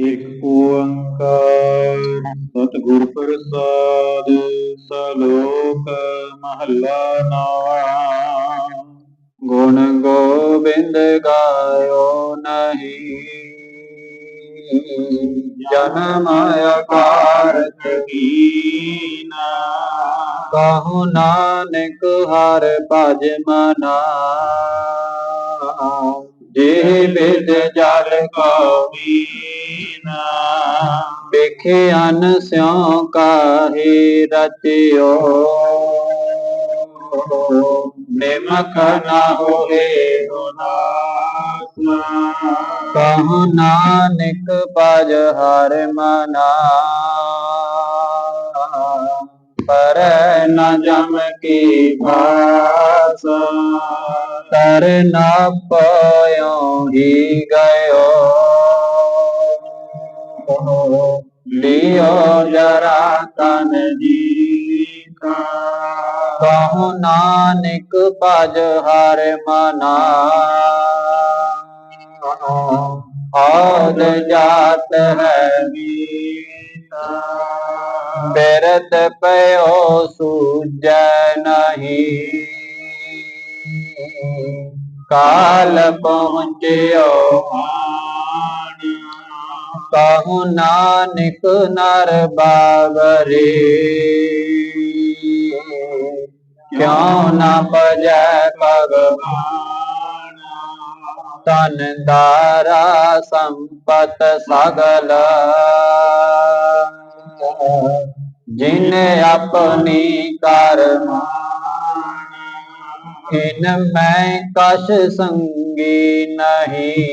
ਇਕ ਓੰਕਾਰ, ਸਤਿਗੁਰ ਪ੍ਰਸਾਦ, ਸਲੋਕ ਮਹੱਲਾ ਨਵਾ। ਗੁਣ ਗੋਬਿੰਦ ਗਾਇਓ ਨਹੀਂ, ਜਨਮ ਅਕਾਰਤ ਕੀਨਾ। ਕਹੋ ਨਾਨਕ ਹਰ ਭਜ ਮਨਾ। ਜੇ ਬਿਦ ਜਲ ਕੋ ਮੀਨਾ ਵੇਖੇ ਅਨ ਸਿਉ ਕਾਹੇ ਰਚਿਓ। ਨਿਮਕ ਨਾ ਹੋਏ ਹੁਨਾਸ ਕਹੋ ਨਾਨਕ ਭਜ ਹਰ ਮਨਾ। ਪਰ ਨ ਜਮ ਕੀ ਭਾਸ। ਤਰ ਨ ਪਾਇਓ ਹੀ ਗਇਓ। ਲਿਓ ਜਰਾ ਤਨ ਜੀ ਕਾ ਕਹੋ ਨਾਨਕ ਭਜ ਹਰ ਮਨਾ। ਔਦ ਜਾਤ ਹੈ ਗੀਤਾ। ਬਿਰਤ ਪਇਓ ਸੂਜੈ ਨਹੀਂ। ਕਾਲ ਪਹੁੰਚਿਓ ਕਹੂ ਕਹੋ ਨਾਨਕ ਨਰ ਬਾਵਰੇ। ਕਿਉ ਨਾ ਪਜੈ ਭਗਵਾਨ। ਤਨ ਦਾਰਾ ਸੰਪਤ ਸਗਲ। ਜਿਨ ਆਪਣੀ ਕਰਮਾਨ ਇਨ ਮੈਂ ਕਛ ਸੰਗੀ ਨਹੀਂ।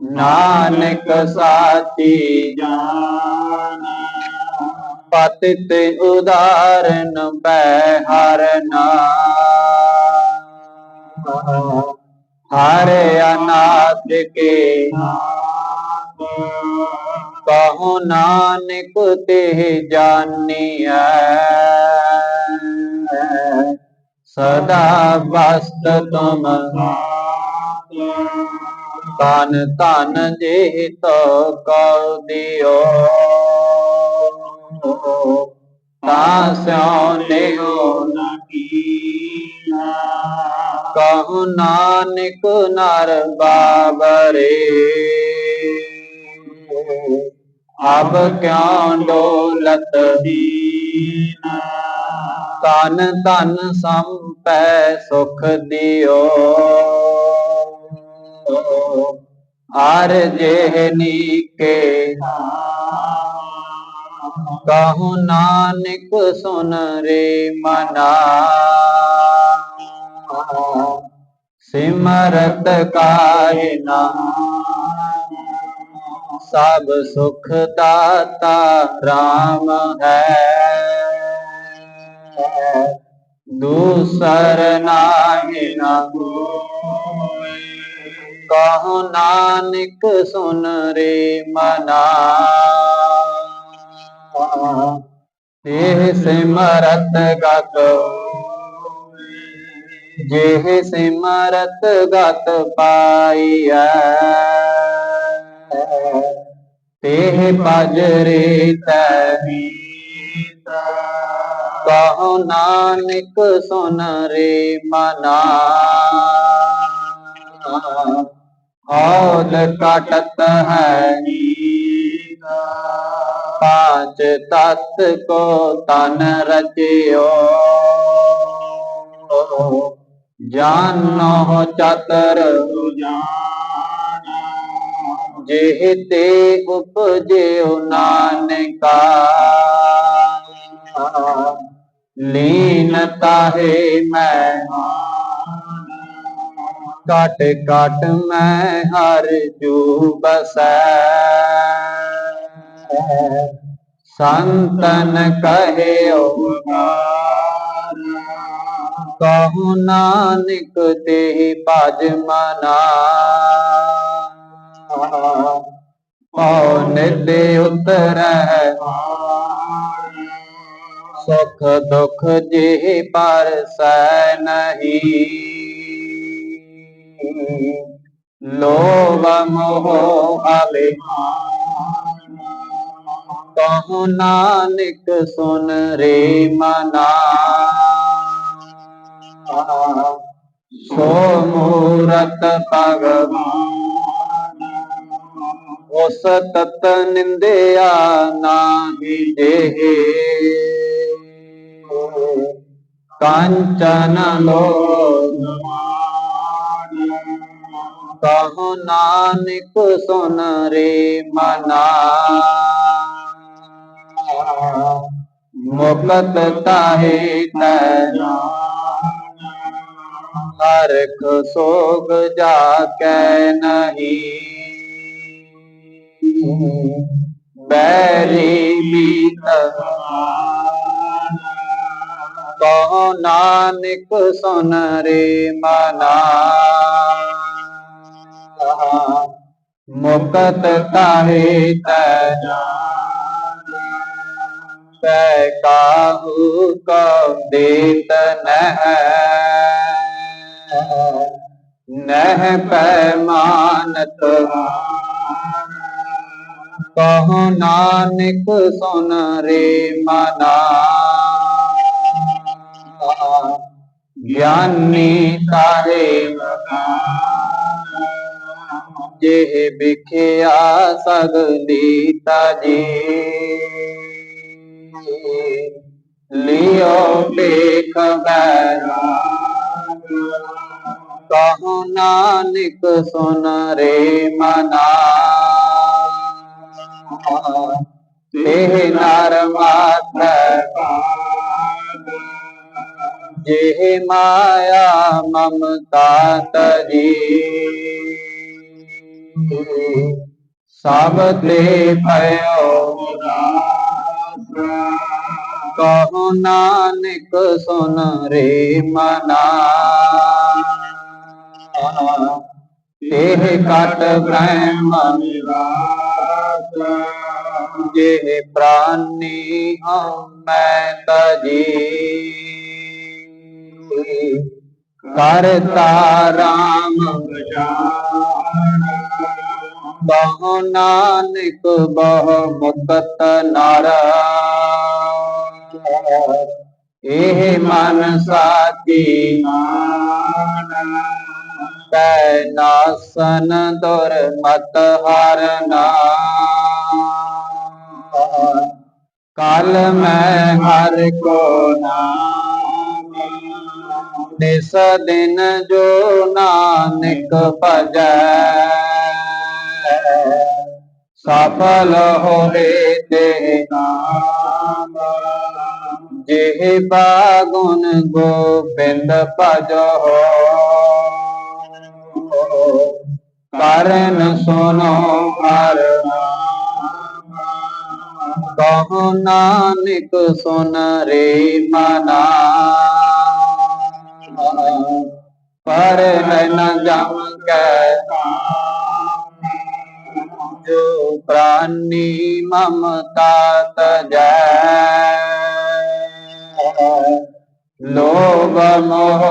ਨਾਨਕ ਸਾਚੀ ਜਾਨ ਪਤਿਤ ਉਦਾਰਨ ਪੈ ਹਰ ਹਰ ਅਨਾਥ ਕੇ ਕਹੋ ਨਾਨਕ ਤੇ ਜਾਨੀਐ। ਸਦਾ ਵਸਤ ਤੁਮ ਤਨ ਤਨ ਜੇ ਤੋ ਕਉ ਦਿਓ। ਤਾ ਸਿਉ ਲਿਓ ਨ ਕੀਨਾ। ਕਹੋ ਨਾਨਕ ਨਰ ਬਾਬਰੇ। ਅਬ ਕਿਉ ਡੋਲਤ ਦੀਨਾ? ਤਨ ਤਨ ਸੰਪੈ ਸੁਖ ਦਿਓ। ਆਰ ਜੇ ਨੀਕੇ ਕਹੋ ਨਾਨਕ ਸੁਨ ਰੇ ਮਨਾ। ਸਿਮਰਤ ਕਾਇਨਾ ਸਭ ਸੁਖ ਦਾਤਾ RAM ਹੈ। ਦੂਸਰ ਨਾਹੀ ਨਾ ਕੋਇ ਕਹੋ ਨਾਨਕ ਸੁਨ ਰੇ ਮਨਾ। ਇਹ ਸਿਮਰਤ ਗਤ ਜੇ ਸਿਮਰਤ ਗਤ ਪਾਈਐ। ਤੇ ਬਜਰੇ ਤੈ ਮੀਤਾ। ਕਹੋ ਨਾਨਕ ਸੁਨ ਰੇ ਮਨਾ। ਔਲ ਕਟਤ ਹੈ ਨੀਤਾ ਪਾਂਚ ਤਤ ਕੋ ਤਨ ਰਚਿਓ। ਜਾਨੋ ਚਤਰ ਜਾਨ ਜਿਹ ਤੇ ਉਪਜਿਓ ਨਾਨਕਾ। ਲੀਨ ਤਾਹੇ ਮੈਂ ਕਟ ਕਟ ਮੈਂ ਹਰ ਜੂ ਬਸੈ ਸੰਤਨ ਕਹਿਓ ਕਹੂ ਨਾਨਕ ਤੇ ਭਜ ਮਨਾ। ਪਉ ਨਿਦੇ ਉਤਰੈ ਸੁਖ ਦੁਖ ਜੇ ਪਰਸੈ ਨਹੀਂ। ਲੋਭ ਮੋਹ ਆਵੇ ਕਹੋ ਨਾਨਕ ਸੁਨ ਰੇ ਮਨਾ। ਸੋ ਮੂਰਤ ਭਗਵਾਨ, ਉਸ ਤਤ ਨਿੰਦਿਆ ਨਾਹੀ ਦੇਹ। ਕੰਚਨ ਲੋਭ ਕਹੋ ਨਾਨਕ ਸੁਨ ਰੇ ਮਨਾ ਮੁਕਤ ਤਾਹੇ ਤੈ ਹਰਖ ਸੋਗ ਜਾ ਕੈ ਨਹੀਂ ਬੈਰੀ ਮੀਤ ਕਹੋ ਨਾਨਕ ਸੁਨ ਰੇ ਮਨਾ। ਮੁਕਤ ਤਾਹੇ ਤੈ ਤੈ ਕਾਹੂ ਕਉ ਦੇਤ ਨਹਿ। ਨਹਿ ਪੈ ਮਾਨਤ ਕਹੋ ਨਾਨਕ ਸੁਨ ਰੇ ਮਨਾ। ਗਿਆਨੀ ਤਾਰੇ ਜੇ ਵਿਖਿਆ ਸਗਲੀ ਤਾਜੀ ਲਿਓ ਦੇਖ ਬੈਰਾ ਕਹੋ ਨਾਨਕ ਸੁਨ ਰੇ ਮਨਾ। ਤੇ ਨਰ ਮਾਤਰ ਜੇ ਮਾਇਆ ਮਮਤਾ ਤਜੀ ਸਭ ਤੇ ਭਇਓ ਕਹੋ ਨਾਨਕ ਸੁਨ ਰੇ ਮਨਾ। ਇਹ ਕਟ ਬ੍ਰਹਮ ਜੇ ਪ੍ਰਾਨੀ ਹਮੈ ਤਜੀ ਕਰਤਾ ਰਾਮ ਬਹੁ ਨਾਨਕ ਬਹੁ ਮੁਕਤ ਨਰ। ਇਹ ਮਨ ਸਾਚੀ ਤੈ ਨਾਸਨ ਦੁਰ ਮਤ ਹਰਨਾ ਕਲ ਮੈਂ ਹਰ ਕੋ ਨਾਮ ਨਿਸ ਦਿਨ ਜੋ ਨਾਨਕ ਭਜੈ, ਸਫਲ ਹੋਏ ਤੇ ਨਾਮ। ਜਿਹ ਬਾਗੁਨ ਗੋਬਿੰਦ ਭਜੋ, ਕਰਨ ਸੁਨੋ ਹਰ ਕਹੋ ਨਾਨਕ ਸੁਨ ਰੇ ਮਨਾ। ਪਰ ਨ ਜਮ ਕੈ ਜੋ ਪ੍ਰਾਨੀ ਮਮਤਾ ਤਜੈ। ਲੋਭ ਮੋਹ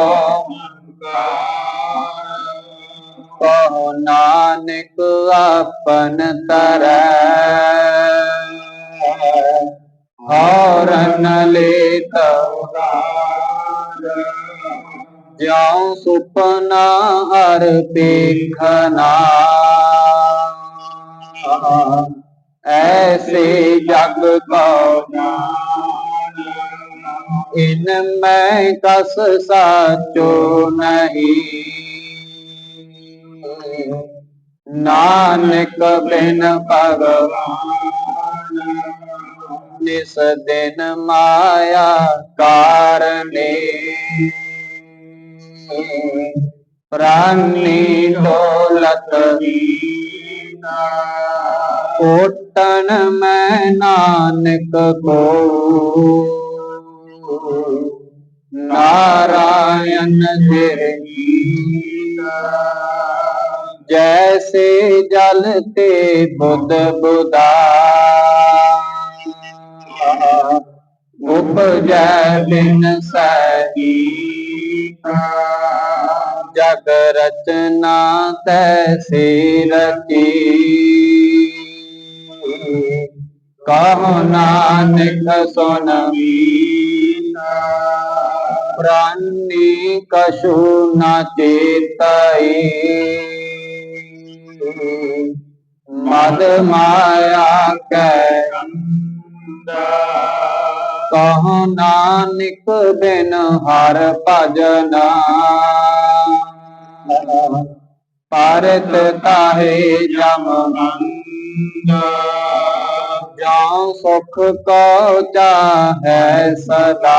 ਕਹੋ ਨਾਨਕ ਆਪਨ ਤਰੈ। ਹਰਨ ਲੇਤ ਜਿਉ ਸੁਪਨਾ ਹਰ ਦੇਖਣਾ ਐਸੇ ਜਗ ਕੋ ਇਨ ਮੈਂ ਕਸ ਸਾਚੋ ਨਹੀਂ। ਨਾਨਕ ਬਿਨ ਭਗਵਾਨ ਨਿਸ ਦਿਨ ਮਾਇਆ ਕਾਰਨੇ। ਪ੍ਰਾਨੀ ਡੋਲਤ ਕੋਟਨ ਮੈਂ ਨਾਨਕ ਕੋ ਨਾਰਾਇਣ ਦੇ ਜੈਸੇ ਜਲ ਤੇ ਬੁੱਧ ਬੁਦਾ ਉਪਜੈ ਬਿਨ ਸਹੀ ਜਗ ਰਚਨਾ ਤੈਸੀ ਰਚੀ ਕਹੋ ਨਾਨਕ ਸੁਨ ਪ੍ਰਾਨੀ ਕਛੂ ਨਾ ਚੇਤਈ। ਮਦ ਮਾਇਆ ਕੈ ਕਹੋ ਨਾਨਕ ਬਿਨ ਹਰ ਭਜਨਾ। ਭਾਰਤ ਤਾਹੇ ਜਮ ਜਾਂ ਸੁਖ ਕੋ ਚਾਹੈ ਸਦਾ?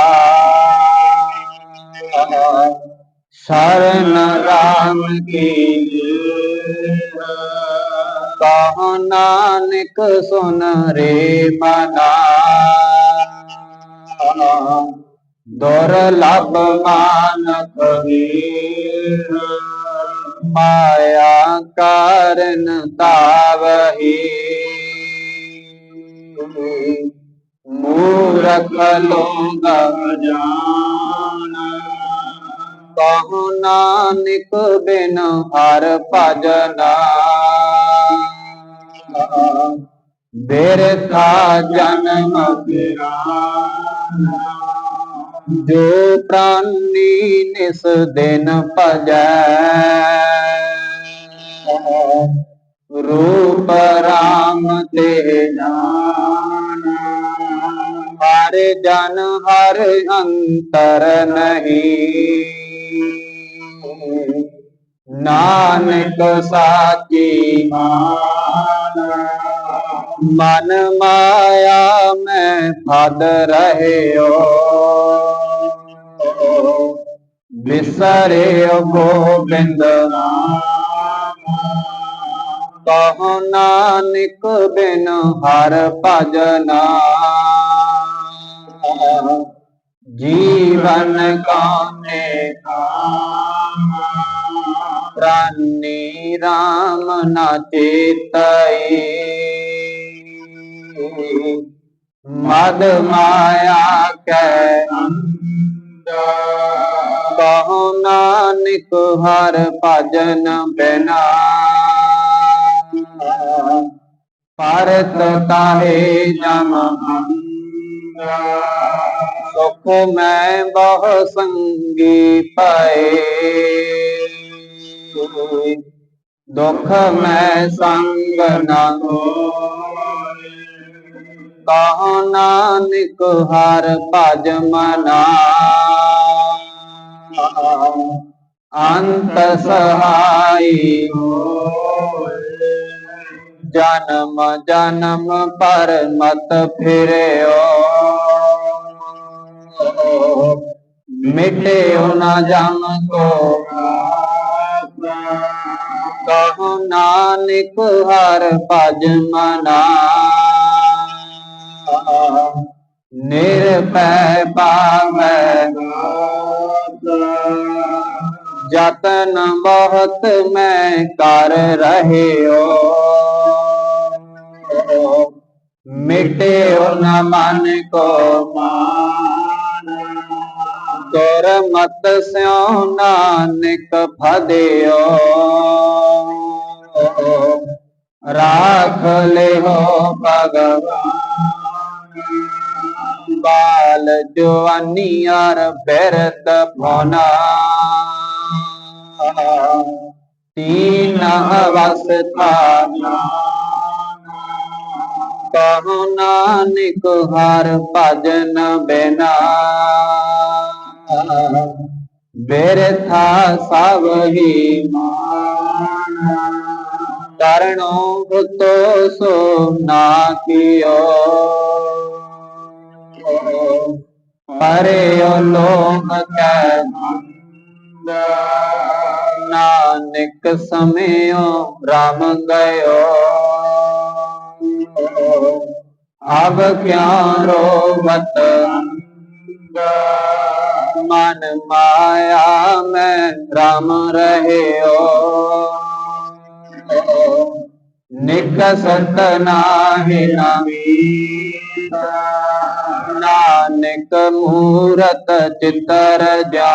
ਸ਼ਰਨ ਰਾਮ ਕੀ ਕਹੋ ਨਾਨਕ ਸੁਨ ਰੇ ਮਨਾ? ਦੁਰਲਭ ਮਾਨਕ ਵੀਰ? ਮਾਇਆ ਕਾਰਨ ਤਾਵਹੀ। ਮੂਰਖ ਲੋਗ ਜਾਨ ਕਹੋ ਨਾਨਕ ਬਿਨ ਹਰ ਭਜਨਾ ਬਿਰਥਾ ਜਨਮ ਜੋ ਪ੍ਰਾਨੀ ਨਿਸ ਦਿਨ ਭਜੈ। ਰੂਪ ਰਾਮ ਤੇ ਜਾਨ ਹਰ ਜਨ ਹਰ ਅੰਤਰ ਨਹੀਂ। ਨਾਨਕ ਸਾਚੀ ਮਨ ਮਾਇਆ ਮੈਂ ਫਦ ਰਹਿਓ। ਵਿਸਰਿਓ ਗੋਬਿੰਦ ਕਹੋ ਨਾਨਕ ਬਿਨ ਹਰ ਭਜਨਾ ਜੀਵਨ ਕਾਨੇ ਪ੍ਰਾਨੀ ਰਾਮ ਨਾ ਚੇਤਈ। ਮਦ ਮਾਇਆ ਕੈ ਕਹੋ ਨਾਨਕ ਹਰ ਭਜਨ ਬਿਨਾ। ਪਰਤ ਤਾਹੇ ਜਮ ਸੁਖ ਮੈਂ ਬਹੁ ਸੰਗੀ ਪਏ। ਦੁਖ ਮੈਂ ਸੰਗ ਨਾ ਹੋਏ ਕਹੋ ਨਾਨਕ ਹਰ ਭਜ ਮਨਾ। ਅੰਤ ਸਹਾਈ ਜਨਮ ਜਨਮ ਪਰ ਮਤ ਫਿਰਿਓ ਮਿਟਿਓ ਨਾ ਜਮ ਕੋ ਕਹੋ ਨਾਨਕ ਹਰ ਭਜ ਮਨਾ ਨਿਰਭੈ ਪਾਵੈ ਜਤਨ ਬਹੁਤ ਮੈਂ ਕਰ ਰਹਿਓ। ਮਿਟਿਓ ਨ ਮਨ ਕੋ ਮਾਨ ਕਰ ਮਤ ਸਿਉ ਨਾਨਕ ਫਦਿਓ। ਰਾਖ ਲਿਓ ਭਗਵਾਨ। ਬਾਲ ਜਵਾਨੀ ਅਰ ਬਿਰਦ ਭੋਨਾ ਤੀਨ। ਅਵਸਥਾ ਕਹੋ ਨਾਨਕ ਹਰ ਭਜਨ ਬਿਨਾ। ਬਿਰਥਾ ਸਭ ਹੀ ਮਾਨ। ਕਰਣੋ ਹੁਤੋ ਸੋ ਨਾ ਕੀਓ। ਪਰਿਓ ਲੋਕ ਕੈ ਮੰਦ ਨਾਨਕ ਸਮਿਓ ਰਾਮ ਗਇਓ ਅਬ ਕਿਆ ਰੋਵਤ ਮਨ ਮਾਇਆ ਮੈਂ ਰਾਮ ਰਹਿਓ ਨਿਕਸਤ ਨਾਹਿ ਨਮੀਤ ਨਾਨਕ ਮੂਰਤ ਚਿਤਰ ਜਾ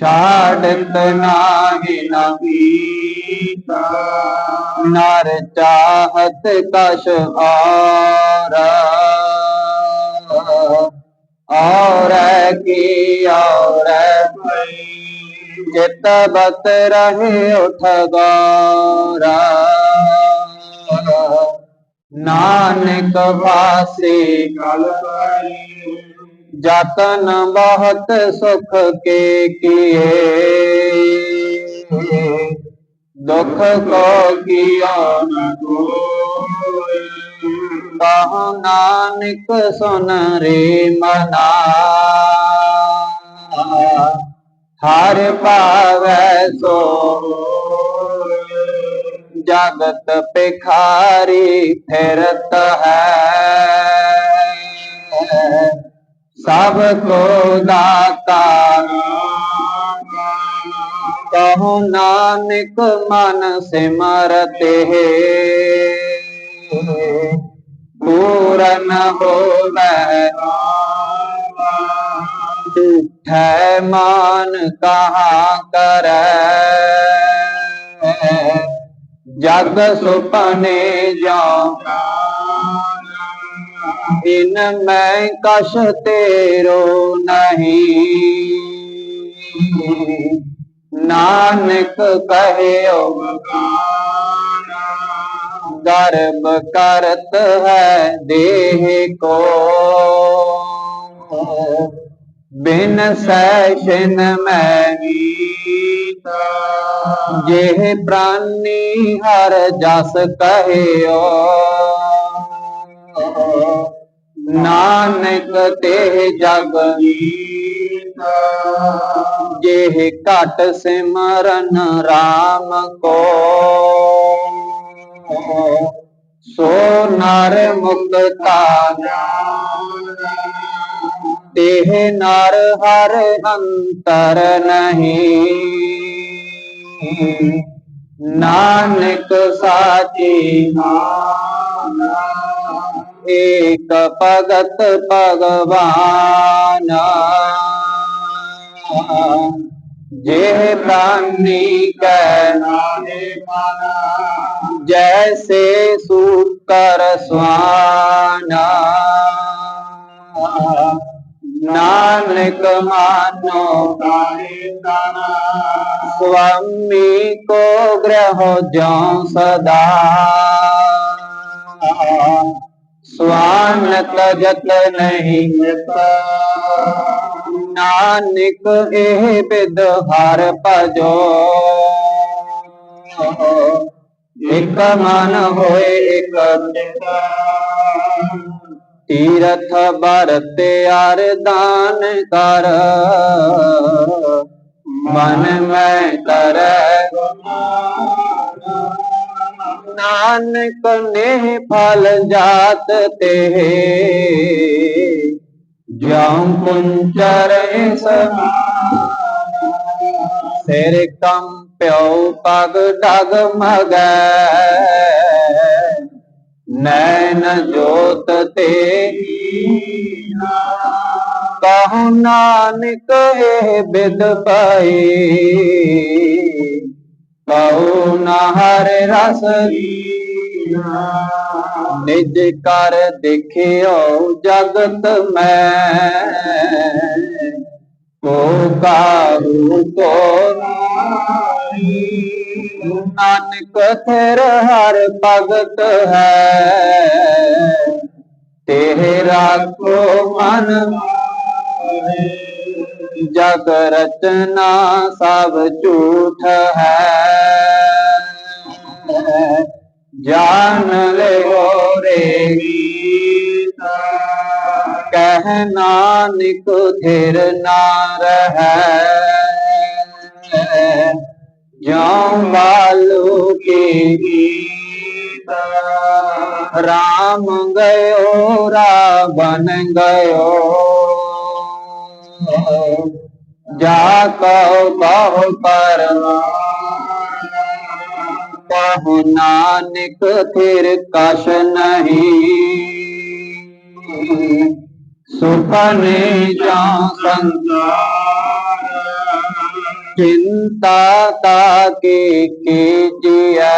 ਛਾੜਤ ਨਾਹੀ ਨਾ ਨਰ ਚਾਹਤ ਕਸ਼ ਔਰ। ਔਰ ਕੀ ਔਰ। ਚਿਤ ਬਤ ਰਹੇ ਉਠ ਗੌਰਾ। ਨਾਨਕ ਵਾਸੇ ਗਲ ਕਰੀ ਜਤਨ ਬਹੁਤ ਸੁਖ ਕੇ ਕੀਏ। ਦੁਖ ਕੋ ਕੀਆ ਨਾ ਕੋਈ। ਕਹੋ ਨਾਨਕ ਸੁਨ ਰੇ ਮਨਾ। ਹਰ ਪਾਵੈ ਸੋ ਜਗਤ ਪਿਖਾਰੀ ਫਿਰਤ ਹੈ। ਸਭ ਕੋ ਦਾਤਾ ਕਹੋ ਨਾਨਕ ਮਨ ਸਿਮਰਤੇ ਪੂਰਨ ਹੋਵੇ। ਝੂਠੈ ਮਾਨ ਕਹਾ ਕਰੈ। ਜਗ ਸੁਪਨੇ ਜਾਨ ਇਨ ਮੈਂ ਕਸ਼ ਤੇਰੋ ਨਹੀਂ। ਨਾਨਕ ਕਹਿਓ ਗਰਬ ਕਰਤ ਹੈ ਦੇਹ ਕੋ। ਬਿਨ ਸੈਸ਼ਨ ਮੈਂ ਜੇ ਪ੍ਰਾਨੀ ਹਰ ਜਸ ਕਹਿਓ, ਨਾਨਕ ਤੇ ਜਗ ਜੇ ਘਟ ਸਿਮਰਨ RAM ਕੋ, ਸੋ ਨਰ ਮੁਕਤਾ ਦੇਹ ਨਰ ਹਰ ਅੰਤਰ ਨਹੀਂ। ਨਾਨਕ ਸਾਚੀ ਏਕ ਭਗਤ ਭਗਵਾਨ। ਜੇ ਪ੍ਰਾਨੀ ਕੈ ਜੈਸੇ ਸ਼ੂਤਰ ਸਵਾਨਾ। ਨਾਨਕ ਮਾਨੋ ਸੁਆਮੀ ਕੋ ਗ੍ਰਹ ਜਉ ਸਦਾ। ਸਵਾਨ ਤਜਤ ਨਹੀਂ ਨਾਨਕ ਇਹ ਬਿਦ ਹਰ ਭਜੋ। ਇਕ ਮਨ ਹੋਏ ਇਕ ਤੀਰਥ ਬਰਤ ਅਰਦਾਨ ਕਰ। ਮਨ ਮੈਂ ਕਰੈ ਨਾਨਕ ਨੇ ਫਲ ਜਾਤ ਤੇ ਜਾਉ ਕੁੰਚਰ ਸਮਾਨ ਸਿਰ ਕੰਪਿਓ ਪਗ ਡਗ ਮਗੈ। ਨੈਣ ਜੋਤ ਤੇ ਕਹੋ ਨਾਨਕ ਇਹ ਬਿਦ ਪਾਈ। ਕਹੋ ਨਾ ਹਰ ਰਸ ਨਿਜ ਕਰ ਦੇਖਿਓ ਜਗਤ ਮੈਂ। ਕੋ ਕਾਹੂ ਕੋ ਨਾਨਕ ਤੇਰ ਹਰ ਭਗਤ ਹੈ। ਤੇਰਾ ਕੋ ਮਨ ਜਗ ਰਚਨਾ ਸਭ ਝੂਠ ਹੈ। ਜਾਨ ਲਿਓ ਰੇ ਕਹਿ ਨਾਨਕ ਥਿਰ ਨਾ ਰਹੈ। ਜਿਉ ਬਾਲੂ ਕੀ ਗੀਤ। ਰਾਮ ਗਇਓ, ਰਾਵਣ ਗਇਓ। ਜਾ ਕਉ ਕਹੁ ਪਰਵਾਨ ਕਹु ਨਾਨਕ ਥਿਰ ਕਛ ਨਹੀਂ। ਸੁਪਨੇ ਜਾਂ ਸੰਸਾਰ। चिंता ताके कीजिए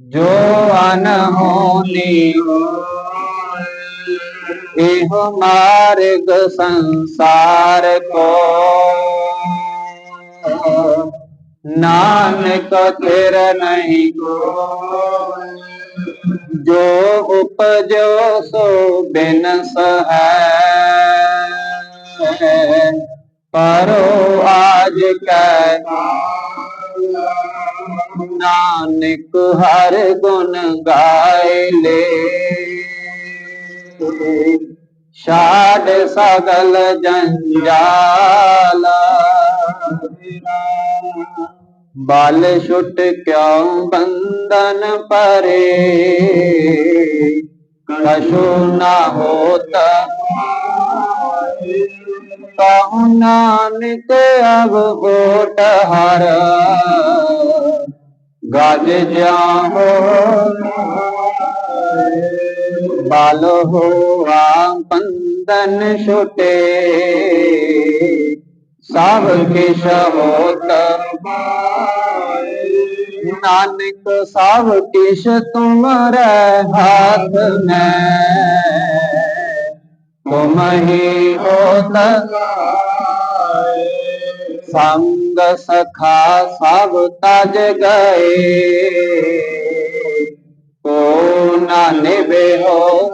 जो अनहोनी एह मार्ग संसार को नानक फिर नहीं जो उपजो सो बिनस है ਹੈ ਕਰੋ ਆਜ ਕੈ ਨਾਨਕ ਹਰ ਗੁਣ ਗਾਏ ਲੈ। ਛਾੜ ਸਗਲ ਜੰਜਾਲ। ਬਲ ਛੁੱਟ ਕਿਉ ਬੰਧਨ ਪਰੇ? ਕਸ਼ੂ ਨਾ ਹੋਤ। ਕਹु ਨਾਨਕ ਅਬ ਓਟ ਹਰ। ਗਜ ਜਾਹੋ ਬਾਲ ਹੋਆ ਬੰਧਨ ਛੁਟੇ। ਸਭ ਕਿਛ ਹੋਤ ਨਾਨਕ ਸਭ ਕਿਛ ਤੁਮਰੇ ਹਾਥ ਮੈਂ। ਤੁਮ ਹੋਤ ਸੰਗ ਸਖਾ ਸਭ ਤਜ ਗਏ। ਕੋ ਨਾ ਨਿਭਿਓ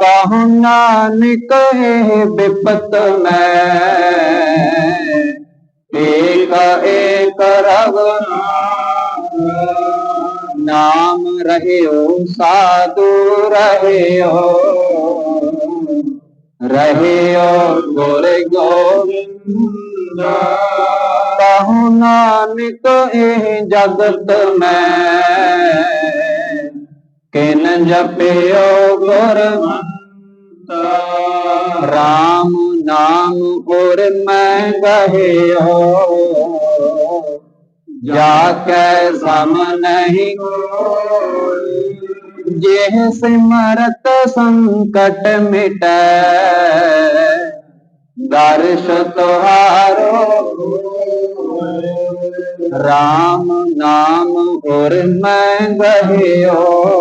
ਕਹु ਨਾਨਕ ਬਿਪਤ ਮੈਂ। ਏਕ ਏਕ ਰਗ ਨਾਮ ਰਹਿਓ, ਸਾਧੂ ਰਹਿਓ। ਰਹਿਓ ਗੁਰ ਗੋਬਿੰਦ। ਕਹु ਨਾਨਕ, ਇਹ ਜਗਤ ਮੈਂ। ਕਿਨ ਜਪਿਓ ਗੁਰ ਰਾਮ ਨਾਮ ਗੁਰ ਮੈਂ ਗਹਿਓ। ਜਾ ਕੈ ਸਮ ਨਹੀਂ ਜਿਹ ਸਿਮਰਤ ਸੰਕਟ ਮਿਟੈ ਦਰਸ਼ ਤੁਹਾਰੋ ਰਾਮ ਨਾਮ ਗੁਰ ਮੈਂ ਗਹਿਓ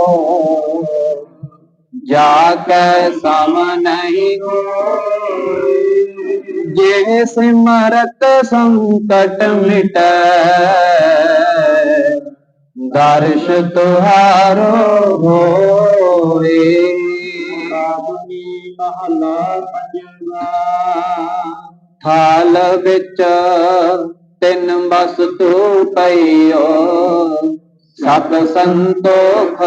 ਜਾ ਕੈ ਸਮ ਨਹੀਂ ਜੇ ਸਿਮਰਤ ਸੰਕਟ ਮਿਟੈ, ਦਰਸ਼ ਤੁਹਾਰੋ ਹੋਏ। ਮਹਲਾ ਪੰਜਵਾ ਥਾਲ ਵਿੱਚ ਤਿੰਨ ਬਸ ਵਸਤੂ ਪਈਓ, ਸਤ ਸੰਤੋਖ।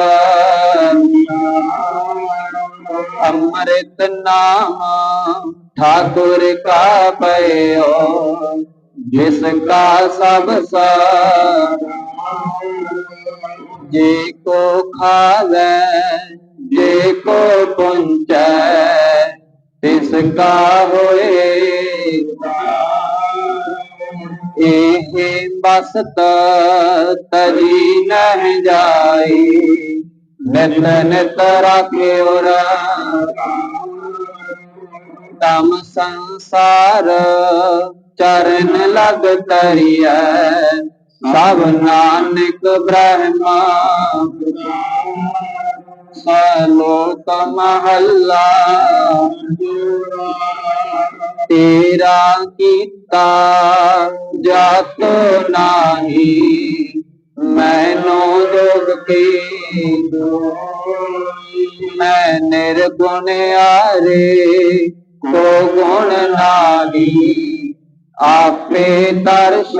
ਅੰਮ੍ਰਿਤ ਨਾਮ ਠਾਕੁਰ ਕਾ ਪਈਓ ਜਿਸ ਕਾ ਸਭ ਸਾਰ ਜੇ ਕੋ ਖਾਵੇ, ਜੇ ਕੋ ਪੁੰਚੈ ਤਿਸ ਕਾ ਹੋਏ ਇਹ ਬਸਤ ਨਿਤ ਨਿਤ ਰਾਖਿਓ ਤਮ ਸੰਸਾਰ ਚਰਨ ਲਗ ਤਰੀਐ। ਸਭ ਨਾਨਕ ਬ੍ਰਹਮਾ ਸਲੋਕ ਮਹੱਲਾ ਤੇਰਾ ਕੀਤਾ ਜਾਤ ਨਾਹੀ। ਮੈਨੂੰ ਜੋਗ ਕੀ ਮੈਂ ਨਿਰਗੁਣ ਆਰੇ ਕੋ ਗੁਣ ਨਾਹੀ ਆਪੇ ਤਰਸ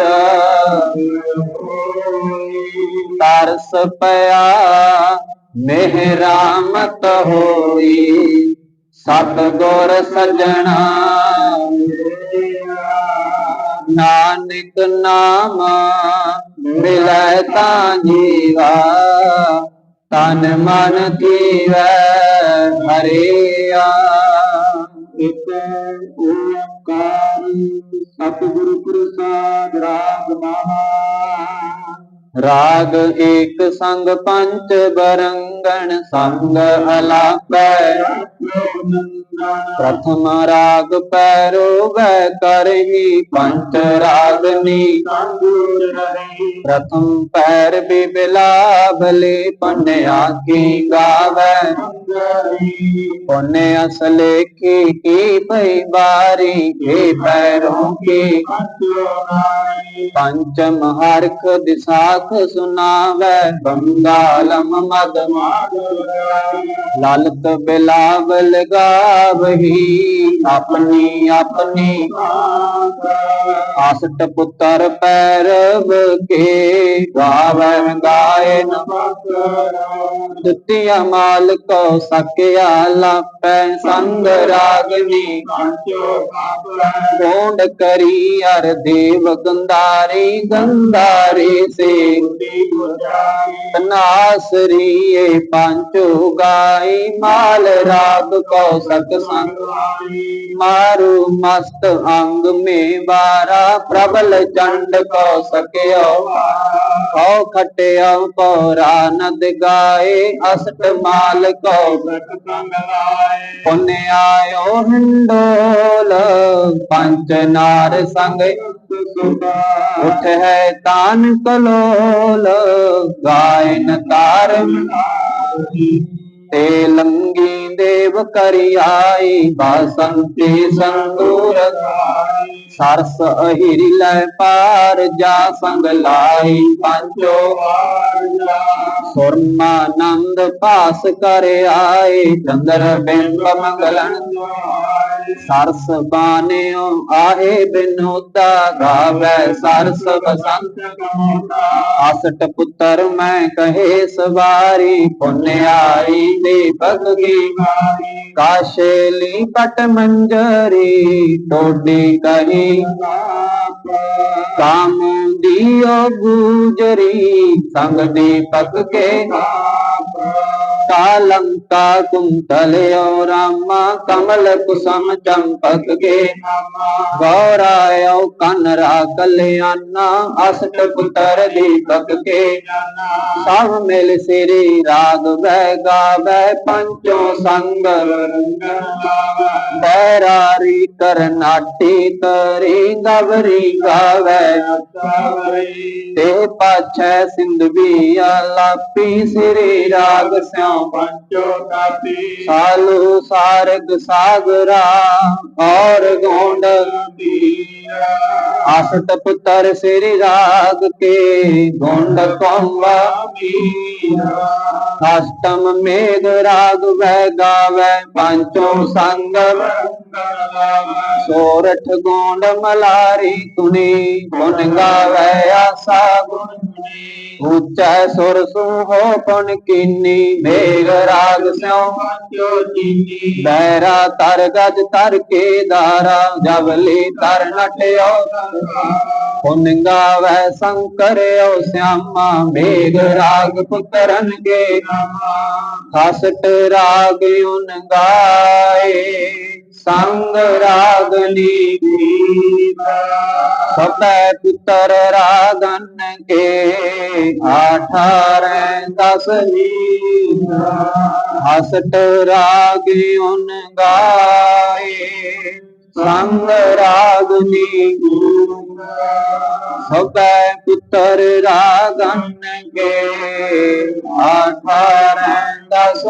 ਤਰਸ ਪਿਆ, ਮਿਹਰਾਮਤ ਹੋਈ ਸਤ ਗੁਰ ਸਜਣਾ। ਨਾਨਕ ਨਾਮ ਮਿਲੈ ਤਾਂ ਜੀਵਾ ਤਨ ਮਨ ਧੀਵੈ ਹਰਿਆ। ਇਕ ਓੰਕਾਰ ਸਤਿਗੁਰੂ ਪ੍ਰਸਾਦ ਰਾਗ ਮਹਾ। ਰਾਗ ਏਕ ਸੰਗ ਪੰਚ ਬਰੰਗਣ ਸੰਗ ਅਲਾਪੈ। ਪ੍ਰਥਮ ਰਾਗ ਪੈਰੋ ਵੈ ਕਰਹੀ ਪੰਚ ਰਾਗਨੀ ਪ੍ਰਥਮ ਪੈਰ ਬਿਬਲਾ ਭਲੇ ਪੰਨਿਆ ਕੀ ਗਾਵੈ। ਪੁੰਨੇ ਅਸਲੇ ਕੀ ਕੀ ਭਈ ਬਾਰੀ ਇਹ ਪੈਰੋਂ ਕੀ। ਪੰਚਮ ਹਰਖ ਦਿਸਾਖ ਸੁਨਾਵੈ ਬੰਗਾਲਮ ਮਦ ਲਾਲਤ ਬਿਲਾਵਲ ਗਾਵਹੀ ਆਪਣੀ ਆਪਣੀ ਆਸਟ ਪੁੱਤਰ ਪੈਰਵ ਕੇ ਗਾਵੈ ਗਾਇਨ ਦੁਤੀਆ ਮਾਲ ਕੋ ਸਕਿਆ ਲਾਪੈ ਸੰਗ ਰਾਗਨੀ ਗੋਂਡ ਕਰੀ ਅਰ ਦੇਵ ਗੰਧਾਰੀ ਗੰਧਾਰੀ ਸੇ ਨਾਸਰੀਏ ਪੰਚੋ ਗਾਈ ਮਾਲ ਰਾਗ ਕੋ ਸਤ ਸੰਗ ਮਾਰੂ ਮਸਤ ਅੰਗ ਮੇ ਬਾਰਾ ਪ੍ਰਬਲ ਚੰਡ ਕੋ ਸਕਿਓ ਕਉ ਖਟਿਓ ਕੋਰਾ ਨਦ ਗਾਏ ਅਸਟ ਮਾਲ ਕੋ ਪੁੰਨ ਆਇਓ ਹਿੰਡੋਲ ਪੰਚ ਨਾਰ ਸੰਗ ਉਠ ਹੈ ਤਾਨ ਕਲੋਲ ਗਾਇਨ ਤਾਰਨ। ਤੇ ਲੰਗੀ ਦੇਵ ਕਰਿਆਈ ਬਾਸੰਤੀ ਸੰਦੂਰ ਸਰਸ ਅਹਿਰੀ ਲੈ ਪਾਰ ਜਾ ਸੰਗ ਲਾਈ ਪੰਚੋ ਸੁਰਮਾਨੰਦ ਪਾਸ ਕਰ ਆਏ, ਚੰਦਰ ਬਿੰਬ ਮੰਗਲਨ ਸਰਸ ਬਾਨਿਓ ਆਏ, ਬਿਨੋਦਾ ਗਾਵੈ, ਸਰਸ ਬਸੰਤ ਅਸਟ ਪੁੱਤਰ ਮੈਂ ਕਹੇ ਸਵਾਰੀ, ਪੁੰਨ ਆਈ ਦੇ ਭਗਗੀ ਕਾਸ਼ੇਲੀ ਪਟ ਮੰਜਰੀ ਟੋਡੀ ਕਹੀ ਕਾਮ ਦਿਓ ਗੁਜਰੀ ਸੰਗ ਦੀਪਕ ਕੇ ਕਾਲੰਕਾ ਕੁੰਤਲਿਓ ਰਾਮਾ ਕਮਲ ਕੁਸਮ ਚੰਪਕ ਕੇ ਗੌਰਾਇਓ ਕਨਰਾ ਕਲਿਆਣਾ ਅਸਟ ਪੁੱਤਰ ਦੀਪਕ ਕੇ ਸਭ ਮਿਲ ਸ੍ਰੀ ਰਾਗ ਵੈ ਗਾਵੈ ਪੰਚੋ ਸੰਗ ਬੈਰਾਰੀ ਕਰਨਾਟੀ ਤਰੀ ਗਵਰੀ ਗਾਵੈ ਤੇ ਪਾਛੈ ਸਿੰਧਵੀ ਆਲਾਪੀ ਸ੍ਰੀ ਰਾਗ ਸਿਉ ਸਾਲੂ ਸਾਰਗ ਸਾਗਰਾ, ਔਰ ਗੋਂਡ ਅਸਟ ਪੁੱਤਰ ਸ੍ਰੀ ਰਾਗ ਕੇ, ਗੋਂਡ ਕੋਂਵਾ ਅਸ਼ਟਮ ਮੇਘ ਰਾਗ ਵੈ ਗਾਵੈ, ਪੰਚੋ ਸੰਗਮ। ਸੋਰਠ ਗੋਂਡ ਮਲਾਰੀ, ਤੁਨੀ ਗੁਣ ਗਾਵੈ ਆਸਾ ਗੁਣ। ਉੱਚੈ ਸੁਰ ਸੁਹੋ ਪਨ ਕੀਨੀ, ਮੇਘ ਰਾਗ ਸਿਉ ਬੈਰਾ ਤਰ ਗਜ ਤਰ ਕੇ ਦਾਰਾ ਜਵਲੀ ਤਰ ਨਟਿਓ ਪੁੰਨ ਗਾਵੈ ਸੰਕਰਿਓ ਸਿਆਮਾ, ਮੇਘ ਰਾਗ ਪੁਤਰਨ ਕੇ ਖਸਟ ਰਾਗ ਉਨ ਗਾਏ। ਸੰਗ ਰਾਗਨੀ ਸਭੈ ਪੁੱਤਰ ਰਾਗਨ ਕੇ ਆਠਾਰੈ ਦਸ ਹਸਟ ਰਾਗ ਉਨ ਗਾਏ। ਸੰਗ ਰਾਗਨੀ ਸਭੈ ਪੁੱਤਰ ਰਾਗਨ ਕੇ ਆਠਾਰੈ ਦਸ